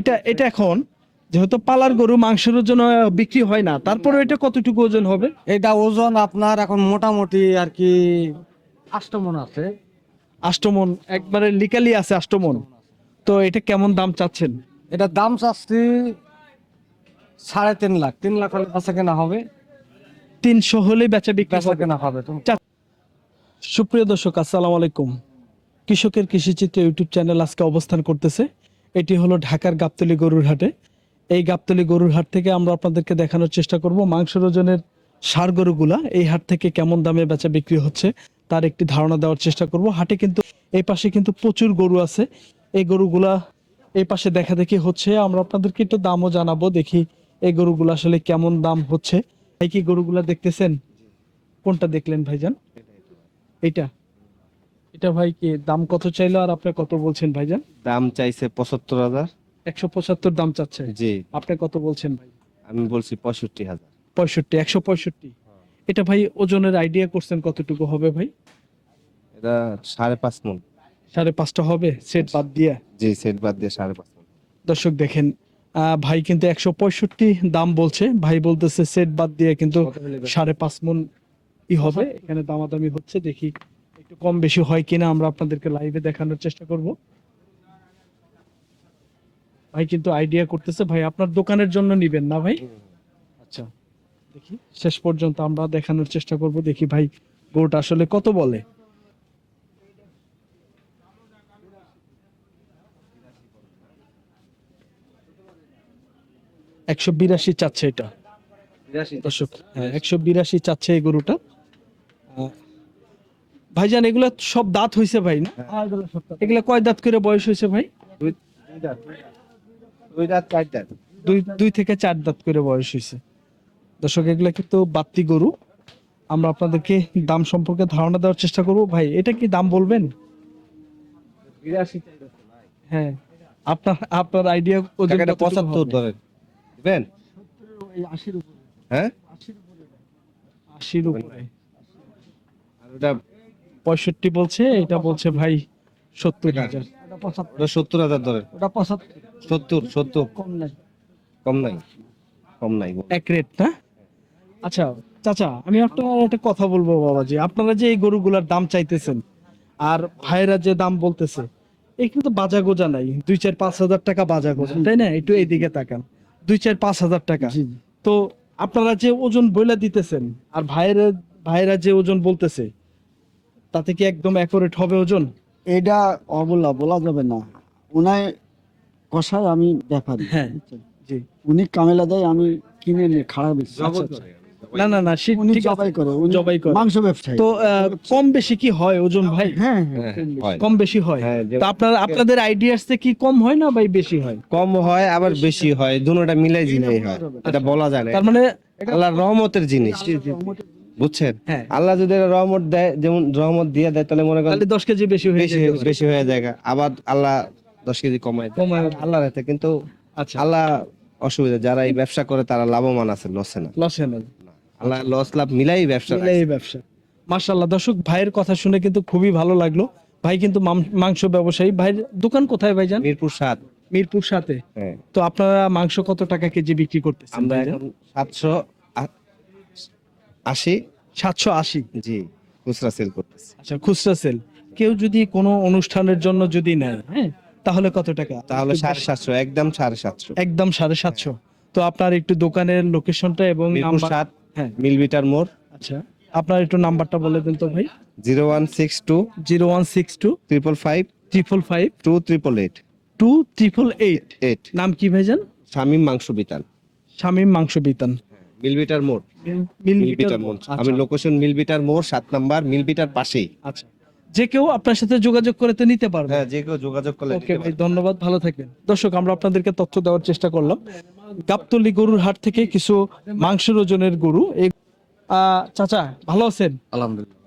এটা এটা এখন যেহেতু পালার গরু মাংসের জন্য বিক্রি হয় না তারপরে এটা কতটুকু ওজন হবে? এটা ওজন আপনার এখন মোটামুটি আর কি আষ্টমন আছে। আষ্টমন একবারে লিকালি আছে আষ্টমন। তো এটা কেমন দাম চাচ্ছেন? এটা দাম চাচ্ছি সাড়ে তিন লাখ। তিন লাখ হলে বেচা কেনা হবে। তিনশো হলে বেচা বিক্রি বেচা কেনা হবে সুপ্রিয় দর্শক আসসালামু আলাইকুম। কৃষকের কৃষিচিত্র ইউটিউব চ্যানেল আজকে অবস্থান করতেছে। এটি হলো ঢাকার গাবতলী গরুর হাটে। এই গাবতলী গরুর হাট থেকে আমরা আপনাদেরকে দেখানোর চেষ্টা করব মাংস ওজনের সার গরুগুলা, এই হাট থেকে কেমন দামে বেচা বিক্রি হচ্ছে তার একটি ধারণা দেওয়ার চেষ্টা করব। হাটে কিন্তু এই পাশে কিন্তু প্রচুর গরু আছে। এই গরুগুলা এই পাশে দেখা দেখি হচ্ছে, আমরা আপনাদেরকে একটু দামও জানাব, দেখি এই গরুগুলো আসলে কেমন দাম হচ্ছে। এই কি গরুগুলা দেখতেছেন? কোনটা দেখলেন ভাইজান? এটা এটা ভাই কি দাম কত চাইলো আর আপনি কত বলছেন ভাইজান? দাম চাইছে পঁচাত্তর হাজার। একশো পঁচাত্তর দাম চাচ্ছে? জি। আপনি কত বলছেন ভাই? আমি বলছি পঁয়ষট্টি হাজার। পঁয়ষট্টি একশো পঁয়ষট্টি। এটা ভাই ওজনের আইডিয়া করছেন কতটুকু হবে ভাই? এটা সাড়ে পাঁচ মন। সাড়ে পাঁচটা হবে? সেট বাদ দিয়ে? জি সেট বাদ দিয়ে সাড়ে পাঁচ মন। দর্শক দেখেন আহ, ভাই কিন্তু একশো পঁয়ষট্টি দাম বলছে। ভাই বলতেছে সেট বাদ দিয়ে কিন্তু সাড়ে পাঁচ মন ই হবে। এখানে দামাদামি হচ্ছে দেখি একটু কম বেশি হয় কিনা আমরা আপনাদেরকে লাইভে দেখানোর চেষ্টা করব। ভাই কিন্তু আইডিয়া করতেছে। ভাই আপনার দোকানের জন্য নিবেন না ভাই? আচ্ছা দেখি। শেষ পর্যন্ত আমরা দেখানোর চেষ্টা করব। দেখি ভাই গরুটা আসলে কত বলে? একশো বিরাশি চাচ্ছে এটা। দর্শক হ্যাঁ একশো বিরাশি চাচ্ছে এই গরুটা। ভাইজান এগুলো সব দাঁত হইছে ভাই না? এগুলো কয় দাঁত করে বয়স হয়েছে ভাই? দুই রাত চার রাত দুই দুই থেকে চার দাঁত করে বয়স হয়েছে দর্শক এগুলো কিন্তু বাত্তি গরু। আমরা আপনাদেরকে দাম সম্পর্কে ধারণা দেওয়ার চেষ্টা করব। ভাই এটা কি দাম বলবেন? হ্যাঁ। আপনার আপনার আইডিয়া টাকাটা পঁচাত্তর ধরেন। দিবেন? হ্যাঁ? আশির উপরে। আর ওটা পঁয়ষট্টি বলছে এটা বলছে ভাই সত্তর হাজার। ওটা সত্তর হাজার ধরেন ওটা পঁচাত্তর। সত্তর সত্তর। কম নাই। কম নাই। কম নাই। এক রেট না? আচ্ছা চাচা আমি আপনার একটা কথা বলব বাবাজি। আপনারা যে এই গরুগুলার দাম চাইতেছেন আর ভাইরা যে দাম বলতেছে এই কিন্তু বাজা গোজা নাই। দুই চার পাঁচ হাজার টাকা বাজা গোজা তাই না? একটু এইদিকে তাকান। দুই চার পাঁচ হাজার টাকা। তো আপনারা যে ওজন বইলা দিতেছেন আর ভাইরা ভাইরা যে ওজন বলতেছে তাতে কি একদম অ্যাকুরেট হবে ওজন? এটা অবলা বলা যাবে না। উনায় কষায় আমি ব্যাপারী হ্যাঁ। জি। উনি কামেলা দেয় আমি কিনে নিয়ে খারাপ আচ্ছা, আচ্ছা। না না না সে- উনি ঠিক জবাই করে উনি জবাই করে। মাংস ব্যবসায়ী। তো আহ, কম বেশি কি হয় ওজন ভাই? হ্যাঁ হ্যাঁ হ্যাঁ, কম বেশি। হয়। হ্যাঁ, তো আপনার আপনাদের আইডিয়াস কি কম হয় না ভাই বেশি হয়? কম হয় আবার বেশি হয়। দুটোটা মিলাই জিলাই হয়। এটা বলা যায় না। তার মানে আল্লাহর রহমতের জিনিস। বুঝছেন? হ্যাঁ। আল্লাহ যদি রহমত দেয় যেমন রহমত দিয়ে দেয় তাহলে মনে করেন দশ কেজি বেশি হয়ে বেশি যায় বেশি হয়ে যায় আবার আল্লাহ দশ কেজি কমায় কমায় আল্লাহর হাতে। কিন্তু আচ্ছা। আল্লাহ অসুবিধা যারা এই ব্যবসা করে তারা লাভবান আছে লসে না। লসে নেই আল্লাহ লস লাভ মিলাই ব্যবসা মিলে এই ব্যবসা। মাশাল্লাহ দর্শক ভাইয়ের কথা শুনে কিন্তু খুবই ভালো লাগল। ভাই কিন্তু মাংস ব্যবসায়ী। ভাইয়ের দোকান কোথায় ভাইজান? মিরপুর সাত। মিরপুর সাথে হ্যাঁ। তো আপনারা মাংস কত টাকা কেজি বিক্রি করতেছেন আমরা? এখন সাতশো আশি। সাতশো আশি। জি খুচরা সেল করতেছি। আচ্ছা খুচরা সেল কেউ যদি কোনো অনুষ্ঠানের জন্য যদি নেয় হ্যাঁ তাহলে কত টাকা? তাহলে সাড়ে সাতশো একদম সাড়ে সাতশো। একদম সাড়ে সাতশো। তো আপনার একটু দোকানের লোকেশনটা এবং নাম্বার সাত হ্যাঁ। মিলবিটার মোড়। আচ্ছা আপনার একটু নাম্বারটা বলে দেন তো ভাই। Zero one six two zero one six two triple five triple five two triple eight. Two triple eight. Eight. নাম কি ভাইজান? শামীম মাংস বিতান। শামীম মাংস বিতান। মিলবিটার মোড়। মিলবিটার মোড় আমি লোকেশন মিলবিটার মোড় সাত নাম্বার মিলবিটার পাশেই। আচ্ছা। যে কেউ আপনার সাথে যোগাযোগ করে তো নিতে পারবে। হ্যাঁ যে কেউ যোগাযোগ করলে ওকে ভাই ধন্যবাদ ভালো থাকবেন। দর্শক আমরা আপনাদেরকে তথ্য দেওয়ার চেষ্টা করলাম। গাবতলি গরুর হাট থেকে কিছু মাংসের ওজনের গরু। এই আহ, চাচা ভালো আছেন? আলহামদুলিল্লাহ।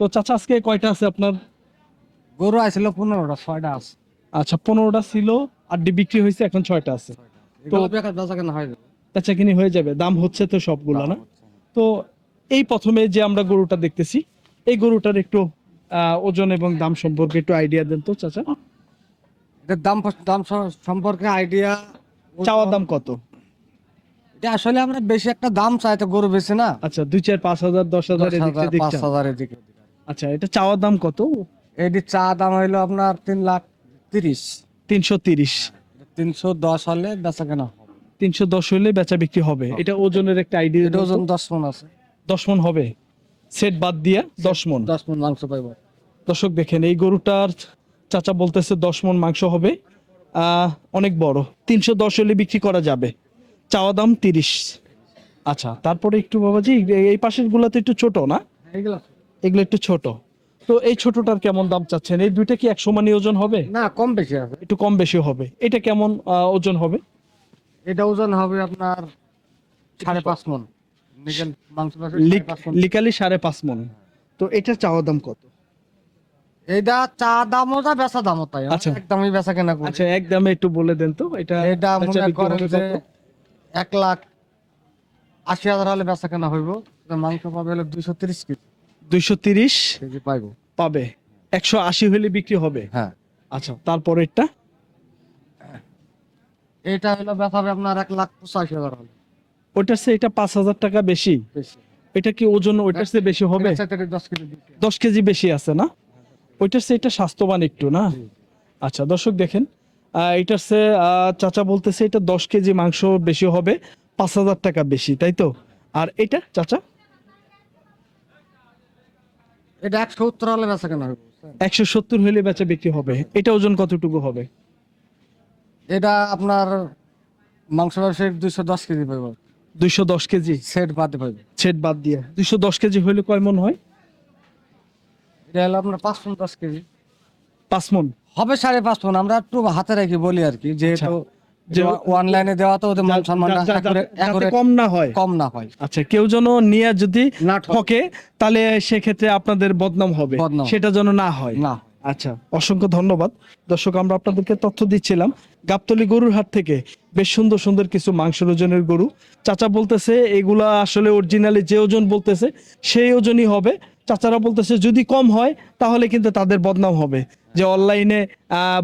তো চাচা আজকে কয়টা আছে আপনার? গরু আসছিল পনেরোটা ছয়টা আছে। আচ্ছা পনেরোটা ছিল আটটি বিক্রি হয়েছে এখন ছয়টা আছে। তো বেচা কেনা হয় বেচা কিনি হয়ে যাবে দাম হচ্ছে তো সবগুলো না? তো এই প্রথমে যে আমরা গরুটা দেখতেছি এই গরুটার একটু ওজন এবং দাম সম্পর্কে একটু আইডিয়া দেন তো চাচা। এটার দাম দাম সম্পর্কে আইডিয়া চাওয়া দাম কত? এটা আসলে আমরা বেশি একটা দাম চাই তো গরু বেশি না। আচ্ছা দুই চার পাঁচ হাজার দশ হাজার পাঁচ হাজারের দিকে আচ্ছা এটা চাওয়া দাম কত? এটি চা দাম হইল আপনার তিন লাখ তিরিশ। তিনশো তিরিশ। তিনশো দশ হলে বেচা কেনা। তিনশো দশ হলে বেচা বিক্রি হবে। এটা ওজনের একটা আইডিয়া এটা ওজন দশ মন আছে। দশ মন হবে। সেট বাদ দিয়ে দশ মন। দশ মন মাংস পাইব। দর্শক দেখেন এই গরুটার চাচা বলতেছে দশ মন মাংস হবে। অনেক বড়। তিনশো দশ হলে বিক্রি করা যাবে। চাওয়া দাম তিরিশ। আচ্ছা। তারপরে একটু বাবাজি এই- পাশেরগুলা তো একটু ছোট না? এগুলো একটু ছোট। তো এই ছোটটার কেমন দাম চাচ্ছেন? এই দুইটা কি এক সমানই ওজন হবে? না কম বেশি আছে একটু কম বেশি হবে। এটা কেমন ওজন হবে? এটা ওজন হবে আপনার সাড়ে পাঁচ মন। নিকেল মাংস লিকালি সাড়ে পাঁচ মন। তো এটা চাওয়া দাম কত? এটা চা দামও যা বেচা দামও তাই। আচ্ছা। একদমই বেচা কেনা করি। আচ্ছা একদমে একটু বলে দেন তো। এটা এটা মনে করেন যে এক লাখ আশি হাজার হলে বেচা কেনা হইব। মাংস পাবে হলে দুইশো তিরিশ কেজি। দুইশো তিরিশ কেজি পাইবো। পাবে। একশো আশি হলে বিক্রি হবে? হ্যাঁ। আচ্ছা তারপরেরটা? এটা হলো হবে আপনার এক লাখ পঁচাশি হাজার হলে ওইটার চেয়ে এটা পাঁচ হাজার টাকা বেশি? বেশি। এটা কি ওজন ওইটার চেয়ে বেশি হবে? দশ কেজি বেশি। দশ কেজি বেশি আছে না? ওইটার চেয়ে এটা স্বাস্থ্যবান একটু না? আচ্ছা দর্শক দেখেন এটার চেয়ে চাচা বলতেছে এটা দশ কেজি মাংস বেশি হবে পাঁচ হাজার টাকা বেশি তাই তো? আর এটা চাচা? এটা একশো উত্তর হলে বেচা কেনা হইব একশো সত্তর হলে বেচা বিক্রি হবে। এটা ওজন কতটুকু হবে? এটা আপনার মাংস ব্যবসায়ী দুইশো দশ কেজি পাইব। দুইশো দশ কেজি? সেট বাদে পাইবে। ছেট বাদ দিয়ে। দুইশো দশ কেজি হলে কয় মন হয়? এটা হলো আপনার পাঁচ মন দশ কেজি। পাঁচ মন? হবে সাড়ে পাঁচ মন আমরা একটু হাতে রেখে বলি আর কি যেহেতু যে- অনলাইনে দেওয়া তো ওদের মান সম্মানটা কম না হয়। কম না হয়। আচ্ছা কেউ যেন নিয়ে যদি না। ঠকে। তাহলে সেক্ষেত্রে আপনাদের বদনাম হবে। সেটা যেন না হয়। না। আচ্ছা অসংখ্য ধন্যবাদ। দর্শক আমরা আপনাদেরকে তথ্য দিচ্ছিলাম গাবতলি গরুর হাট থেকে বেশ সুন্দর সুন্দর কিছু মাংসের ওজনের গরু। চাচা বলতেছে এগুলা আসলে অরিজিনালি যে ওজন বলতেছে সেই ওজনই হবে। চাচারা বলতেছে যদি কম হয় তাহলে কিন্তু তাদের বদনাম হবে। যে অনলাইনে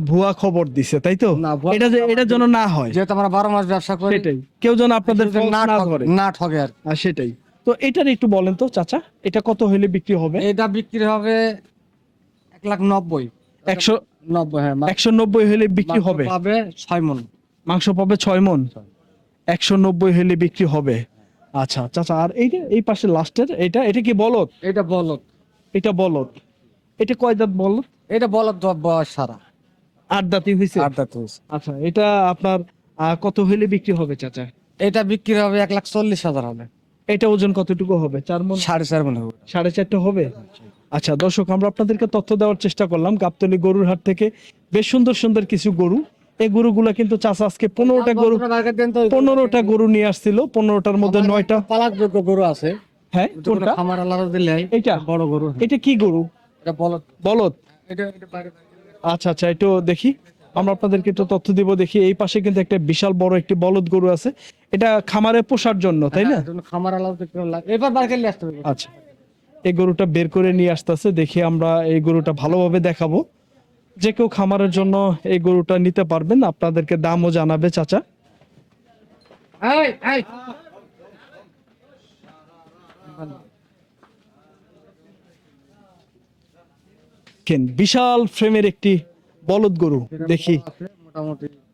ভুয়া খবর দিছে তাই তো? এটা যে এটা যেন না হয়। যেহেতু আমরা বারো মাস ব্যবসা করি সেটাই। কেউ যেন আপনাদের না ধরে। না আর আর সেটাই। তো এটার একটু বলেন তো চাচা এটা কত হইলে বিক্রি হবে? এটা বিক্রি হবে এক লাখ নব্বই। একশো নব্বই হ্যাঁ একশো নব্বই হলে বিক্রি হবে? পাবে ছয় মন। মাংস পাবে ছয় মন? একশো নব্বই হলে বিক্রি হবে? আচ্ছা চাচা আর এই যে এই পাশে লাস্টের এটা এটা কি বলদ? এটা এটা বলদ। এটা কয় দাঁত বলদ? এটা বয়স সারা। আট দাঁতই হয়েছে আট দাঁত হয়েছে। আচ্ছা এটা আপনার কত হলে বিক্রি হবে চাচা? এটা বিক্রি হবে এক লাখ চল্লিশ হাজার হবে। এটা ওজন কতটুকু হবে? চার মন? সাড়ে চার মন হবে। সাড়ে চারটা হবে? আচ্ছা দর্শক আমরা আপনাদেরকে তথ্য দেওয়ার চেষ্টা করলাম। গাবতলি গরুর হাট থেকে বেশ সুন্দর সুন্দর কিছু গরু। এই গরুগুলা কিন্তু চাচা আজকে পনেরোটা গরু পনেরোটা গরু নিয়ে আসছিল। পনেরোটার মধ্যে নয়টা পালাক যোগ্য গরু আছে। হ্যাঁ কোনটা? খামার আলাদা দিলে এইটা? বড় গরু। এটা কি গরু? এটা বলত বলদ? এটা এটা আচ্ছা আচ্ছা একটু দেখি। আমরা আপনাদেরকে একটু তথ্য দিব দেখি। এই পাশে কিন্তু একটা বিশাল বড় একটি বলদ গরু আছে। এটা খামারে পোষার জন্য তাই না? হ্যাঁ, খামার আলাদা এবার বার আসতে হবে। আচ্ছা। এই গরুটা বের করে নিয়ে আসতেছে দেখি আমরা এই গরুটা ভালোভাবে দেখাবো। যে কেউ খামারের জন্য এই গরুটা নিতে পারবেন আপনাদেরকে দামও জানাবে চাচা। এই এই। কেন বিশাল ফ্রেমের একটি বলদ গরু দেখি।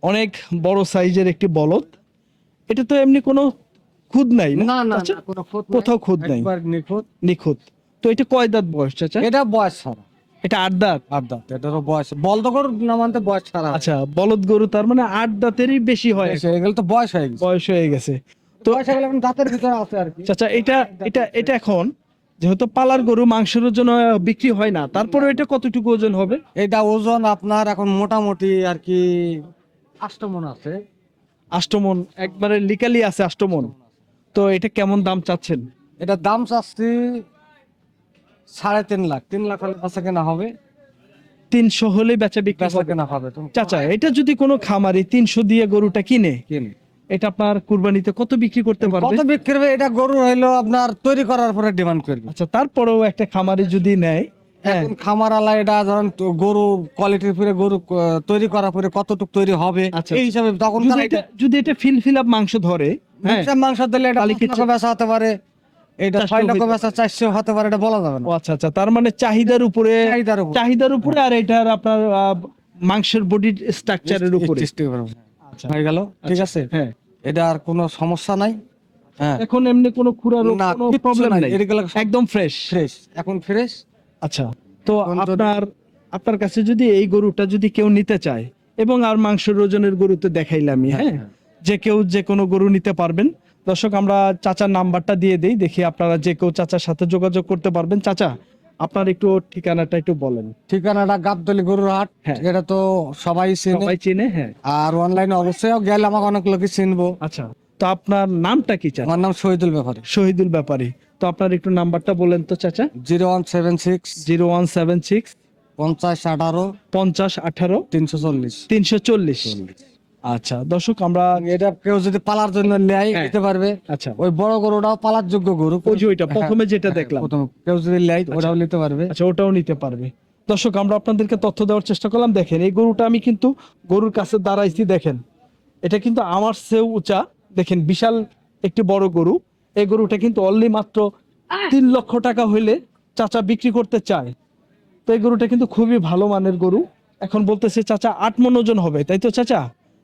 অনেক বড় সাইজের একটি বলদ। এটা তো এমনি কোনো খুদ নাই না কোথাও খুঁত নাই। নিখুঁত। নিখুঁত। তো এটা কয় দাঁত বয়স চাচা? এটা বয়স ছাড়া এটা আট দাঁত? আট দাঁত এটারও বয়স। বলদ গরু না মানতে বয়স ছাড়া আচ্ছা বলদ গরু তার মানে আট দাঁতেরই বেশি হয়। বেশি হয়ে গেলে তো বয়স হয়ে গেছে। বয়স হয়ে গেছে। তো বয়স হয়ে গেলে এখন দাঁতের ভিতরে আছে আর কি। চাচা এটা এটা এটা এখন যেহেতু পালার গরু মাংসের জন্য বিক্রি হয় না তারপরে এটা কতটুকু ওজন হবে? এটা ওজন আপনার এখন মোটামুটি আর কি আষ্টমন আছে। আষ্টমন একবারে লিকালি আছে আষ্টমন। তো এটা কেমন দাম চাচ্ছেন? এটা দাম চাচ্ছি সাড়ে তিন লাখ। তিন লাখ হলে বেচা কেনা হবে। তিনশো হলে বেচা বিক্রি বেচা কেনা হবে। চাচা এটা যদি কোনো খামারি তিনশো দিয়ে গরুটা কিনে কিনে। এটা আপনার কুরবানিতে কত বিক্রি করতে পারবে? কত বিক্রি হবে এটা গরু হইল আপনার তৈরি করার পরে ডিমান্ড করবে। আচ্ছা তারপরেও একটা খামারি যদি নেয় হ্যাঁ। এখন খামার আলা এটা ধরেন গরু কোয়ালিটির পরে গরু তৈরি করার পরে কতটুক তৈরি হবে আচ্ছা, এই হিসাবে তখন যদি এটা যদি এটা ফিল ফিল আপ মাংস ধরে হ্যাঁ মাংস দিলে এটা বেচা হতে পারে। এটা ছয় লক্ষ বেচা চারশো হতে পারে এটা বলা যাবে না। আচ্ছা আচ্ছা তার মানে চাহিদার উপরে চাহিদার উপর। চাহিদার উপরে আর এটার আপনার মাংসের স্ট্রাকচারের উপরে। আচ্ছা। হয়ে গেল ঠিক আছে? হ্যাঁ। এটা আর কোনো সমস্যা নাই হ্যাঁ। এখন এমনি কোনো খুরা রোগ কোনো প্রবলেম নাই। একদম ফ্রেশ ফ্রেশ এখন ফ্রেশ আচ্ছা তো আপনার আপনার কাছে যদি এই গরুটা যদি কেউ নিতে চায় এবং আর মাংসের ওজনের গরু তো দেখাইলামই হ্যাঁ। যে কেউ যে কোনো গরু নিতে পারবেন দর্শক আমরা চাচার নাম্বারটা দিয়ে দেই দেখি আপনারা যে কেউ চাচার সাথে যোগাযোগ করতে পারবেন। চাচা আপনার একটু ঠিকানাটা একটু বলেন। ঠিকানাটা গাবতলি গরুর হাট হ্যাঁ। এটা তো সবাই চেনে। সবাই চেনে হ্যাঁ। আর অনলাইনে অবশ্যই গেলে আমাকে অনেক লোকই চিনবো। আচ্ছা তো আপনার নামটা কি চাচা? আমার নাম শহীদুল ব্যাপারী। শহীদুল ব্যাপারী। তো আপনার একটু নাম্বারটা বলেন তো চাচা। Zero one seven six zero one seven six পঞ্চাশ আঠারো পঞ্চাশ আঠারো তিনশো চল্লিশ। তিনশো চল্লিশ। আচ্ছা দর্শক আমরা এটা কেউ যদি পালার জন্য নেয় হ্যাঁ। নিতে পারবে। আচ্ছা। ওই বড় গরুটাও পালার যোগ্য গরু। ওই যে ওইটা প্রথমে যেটা হ্যাঁ, দেখলাম। প্রথমে কেউ যদি নেয় ওটাও নিতে পারবে। আচ্ছা ওটাও নিতে পারবে। দর্শক আমরা আপনাদেরকে তথ্য দেওয়ার চেষ্টা করলাম। দেখেন এই গরুটা আমি কিন্তু গরুর কাছে দাঁড়াইছি দেখেন। এটা কিন্তু আমার সেও উঁচা। দেখেন বিশাল একটি বড় গরু। এই গরুটা কিন্তু অনলি মাত্র তিন লক্ষ টাকা হইলে চাচা বিক্রি করতে চায়। তো এই গরুটা কিন্তু খুবই ভালো মানের গরু। এখন বলতেছে চাচা আট মন ওজন হবে। তাই তো চাচা?